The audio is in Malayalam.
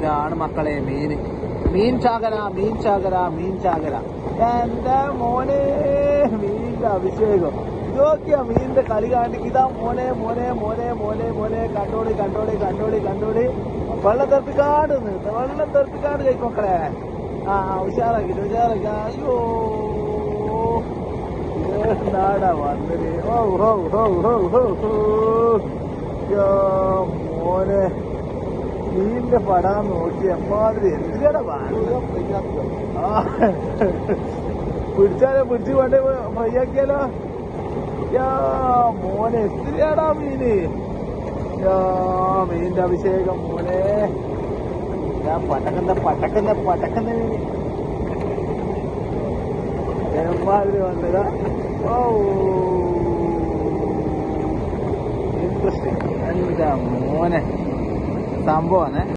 ഇതാണ് മക്കളെ മീൻ. മീൻ ചാകര മീൻ ചാകര മീൻ ചാകര. എന്റെ മോനെ മീനിന്റെ അഭിഷേകം. ഇതൊക്കെയാ മീനിന്റെ കളി കാണിക്ക് ഇതാ മോനെ മോനെ മോനെ മോനെ മോനെ. കണ്ടോടി കണ്ടോടി കണ്ടോളി കണ്ടോളി. വെള്ളം തെറിപ്പിക്കാട് വെള്ളം തെറിപ്പിക്കാട് കഴിക്കും മക്കളെ. ആ ഉഷാറാക്കി ഉഷാറാക്കി. അയ്യോ. നാടാ വന്നത്? ഓ ഓ ഓ ഓ ഓ മോനെ. നീന്റെ പടാൻ നോക്കി എമ്മാതിരി എന്തിനാടാ ആ. പിടിച്ചാലോ പിടിച്ചു കൊണ്ടേ ഫ്രൈ യാ മോനെ എത്രയാടാ മീന്? യാ മീനിന്റെ അഭിഷേകം മോനെ. ഞാൻ പടക്കുന്ന പടക്കുന്ന പടക്കുന്ന മീന്. എമ്മാതിരി വന്നത. ഓ ഇൻട്രസ്റ്റിംഗ് എന്താ മോനെ. സംഭവമാണ്.